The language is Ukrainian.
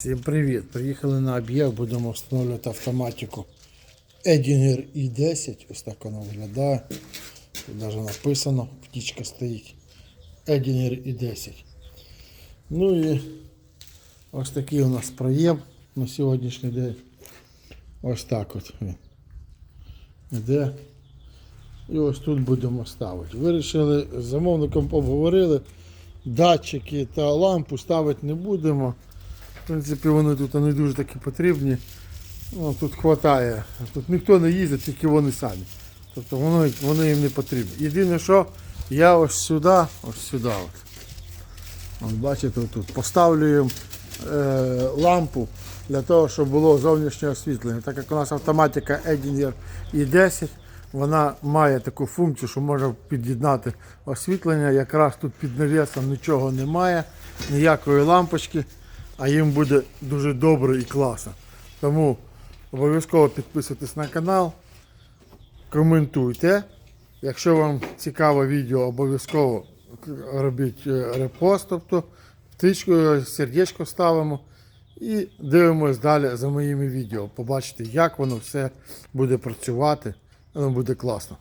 Всім привіт! Приїхали на об'єкт, будемо встановлювати автоматику Edinger i10. Ось так воно виглядає. Тут навіть написано, птічка стоїть. Edinger i10. Ну і ось такий у нас проєм на сьогоднішній день. Ось так от він іде. І ось тут будемо ставити. Вирішили з замовником обговорили. Датчики та лампу ставити не будемо. В принципі, вони тут не дуже такі потрібні. Ну, тут вистачає. Тут ніхто не їздить, тільки вони самі. Тобто воно, вони їм не потрібні. Єдине, що я ось сюди, ось сюди. От. От бачите, тут поставлю е, лампу для того, щоб було зовнішнє освітлення. Так як у нас автоматика Edinger i10, вона має таку функцію, що можна під'єднати освітлення. Якраз тут під навісом нічого немає, ніякої лампочки, а їм буде дуже добре і класно. Тому обов'язково підписуйтесь на канал, коментуйте. Якщо вам цікаве відео, обов'язково робіть е, репост, тобто птичку, е, сердечко ставимо і дивимось далі за моїми відео. Побачите, як воно все буде працювати, воно буде класно.